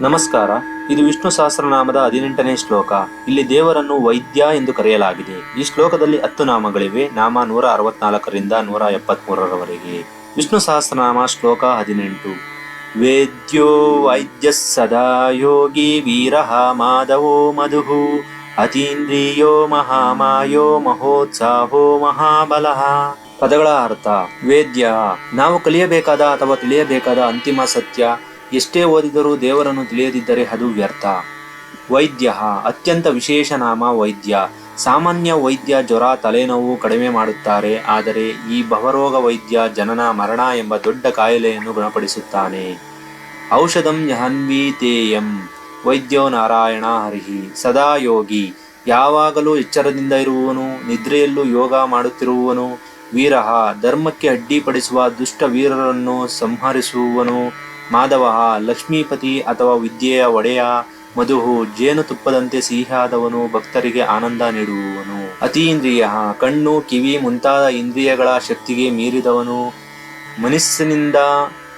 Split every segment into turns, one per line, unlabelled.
ನಮಸ್ಕಾರ, ಇದು ವಿಷ್ಣು ಸಹಸ್ರನಾಮದ ಹದಿನೆಂಟನೇ ಶ್ಲೋಕ. ಇಲ್ಲಿ ದೇವರನ್ನು ವೈದ್ಯ ಎಂದು ಕರೆಯಲಾಗಿದೆ. ಈ ಶ್ಲೋಕದಲ್ಲಿ ಹತ್ತು ನಾಮಗಳಿವೆ. ನಾಮ ನೂರ ಅರವತ್ನಾಲ್ಕರಿಂದ ನೂರ ಎಪ್ಪತ್ಮೂರರವರೆಗೆ. ವಿಷ್ಣು ಸಹಸ್ರನಾಮ ಶ್ಲೋಕ ಹದಿನೆಂಟು. ವೇದ್ಯೋ ವೈದ್ಯ ಸದಾ ಯೋಗಿ ವೀರಃ ಮಾಧವೋ ಮಧುಃ. ಅತೀಂದ್ರಿಯೋ ಮಹಾಮಾಯೋ ಮಹೋತ್ಸಾಹೋ ಮಹಾಬಲಃ. ಪದಗಳ ಅರ್ಥ, ವೇದ್ಯ, ನಾವು ಕಲಿಯಬೇಕಾದ ಅಥವಾ ತಿಳಿಯಬೇಕಾದ ಅಂತಿಮ ಸತ್ಯ ಎಷ್ಟೇ ಓದಿದರೂ ದೇವರನ್ನು ತಿಳಿಯದಿದ್ದರೆ ಅದು ವ್ಯರ್ಥ. ವೈದ್ಯ, ಅತ್ಯಂತ ವಿಶೇಷ ನಾಮ ವೈದ್ಯ. ಸಾಮಾನ್ಯ ವೈದ್ಯ ಜ್ವರ, ತಲೆನೋವು ಕಡಿಮೆ ಮಾಡುತ್ತಾರೆ, ಆದರೆ ಈ ಭವರೋಗ ವೈದ್ಯ ಜನನ, ಮರಣ ಎಂಬ ದೊಡ್ಡ ಕಾಯಿಲೆಯನ್ನು ಗುಣಪಡಿಸುತ್ತಾನೆ. ಔಷಧಂ ಜಹನ್ವೀತೇಯಂ ವೈದ್ಯೋ ನಾರಾಯಣ ಹರಿಹಿ. ಸದಾ ಯೋಗಿ. ಯಾವಾಗಲೂ ಎಚ್ಚರದಿಂದ ಇರುವವನು, ನಿದ್ರೆಯಲ್ಲೂ ಯೋಗ ಮಾಡುತ್ತಿರುವವನು, ವೀರಹ, ಧರ್ಮಕ್ಕೆ ಅಡ್ಡಿಪಡಿಸುವ ದುಷ್ಟ ವೀರರನ್ನು ಸಂಹರಿಸುವವನು ಮಾಧವ ಲಕ್ಷ್ಮೀಪತಿ ಅಥವಾ ವಿದ್ಯೆಯ ಒಡೆಯ ಮಧುಹು ಜೇನುತುಪ್ಪದಂತೆ ಸಿಹಿಯಾದವನು ಭಕ್ತರಿಗೆ ಆನಂದ ನೀಡುವವನು ಅತೀಂದ್ರಿಯ ಕಣ್ಣು ಕಿವಿ ಮುಂತಾದ ಇಂದ್ರಿಯಗಳ ಶಕ್ತಿಗೆ ಮೀರಿದವನು. ಮನಸ್ಸಿನಿಂದ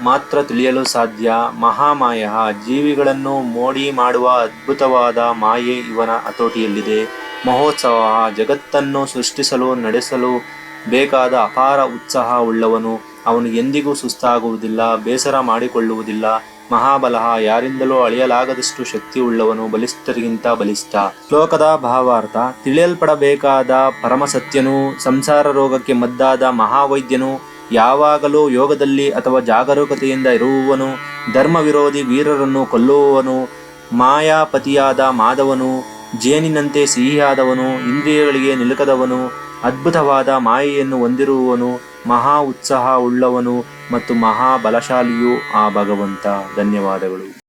ಮಾತ್ರ ತಿಳಿಯಲು ಸಾಧ್ಯ. ಮಹಾಮಾಯ ಜೀವಿಗಳನ್ನು ಮೋಡಿ ಮಾಡುವ ಅದ್ಭುತವಾದ ಮಾಯೆ ಇವನ ಹತೋಟಿಯಲ್ಲಿದೆ. ಮಹೋತ್ಸವ ಜಗತ್ತನ್ನು ಸೃಷ್ಟಿಸಲು ನಡೆಸಲು ಬೇಕಾದ ಅಪಾರ ಉತ್ಸಾಹ ಉಳ್ಳವನು ಅವನು ಎಂದಿಗೂ ಸುಸ್ತಾಗುವುದಿಲ್ಲ, ಬೇಸರ ಮಾಡಿಕೊಳ್ಳುವುದಿಲ್ಲ. ಮಹಾಬಲಹ ಯಾರಿಂದಲೂ ಅಳೆಯಲಾಗದಷ್ಟು ಶಕ್ತಿ ಉಳ್ಳವನು ಬಲಿಷ್ಠರಿಗಿಂತ ಬಲಿಷ್ಠ. ಶ್ಲೋಕದ ಭಾವಾರ್ಥ, ತಿಳಿಯಲ್ಪಡಬೇಕಾದ ಪರಮಸತ್ಯನು, ಸಂಸಾರ ರೋಗಕ್ಕೆ ಮದ್ದಾದ ಮಹಾವೈದ್ಯನು, ಯಾವಾಗಲೂ ಯೋಗದಲ್ಲಿ ಅಥವಾ ಜಾಗರೂಕತೆಯಿಂದ ಇರುವವನು ಧರ್ಮ ವಿರೋಧಿ ವೀರರನ್ನು ಕೊಲ್ಲುವವನು, ಮಾಯಾಪತಿಯಾದ ಮಾಧವನು ಜೇನಿನಂತೆ ಸಿಹಿಯಾದವನು, ಇಂದ್ರಿಯಗಳಿಗೆ ನಿಲುಕದವನು ಅದ್ಭುತವಾದ ಮಾಯೆಯನ್ನು ಹೊಂದಿರುವವನು ಮಹಾ ಉತ್ಸಾಹ ಉಳ್ಳವನು ಮತ್ತು ಮಹಾ ಬಲಶಾಲಿಯೂ ಆ ಭಗವಂತ. ಧನ್ಯವಾದಗಳು.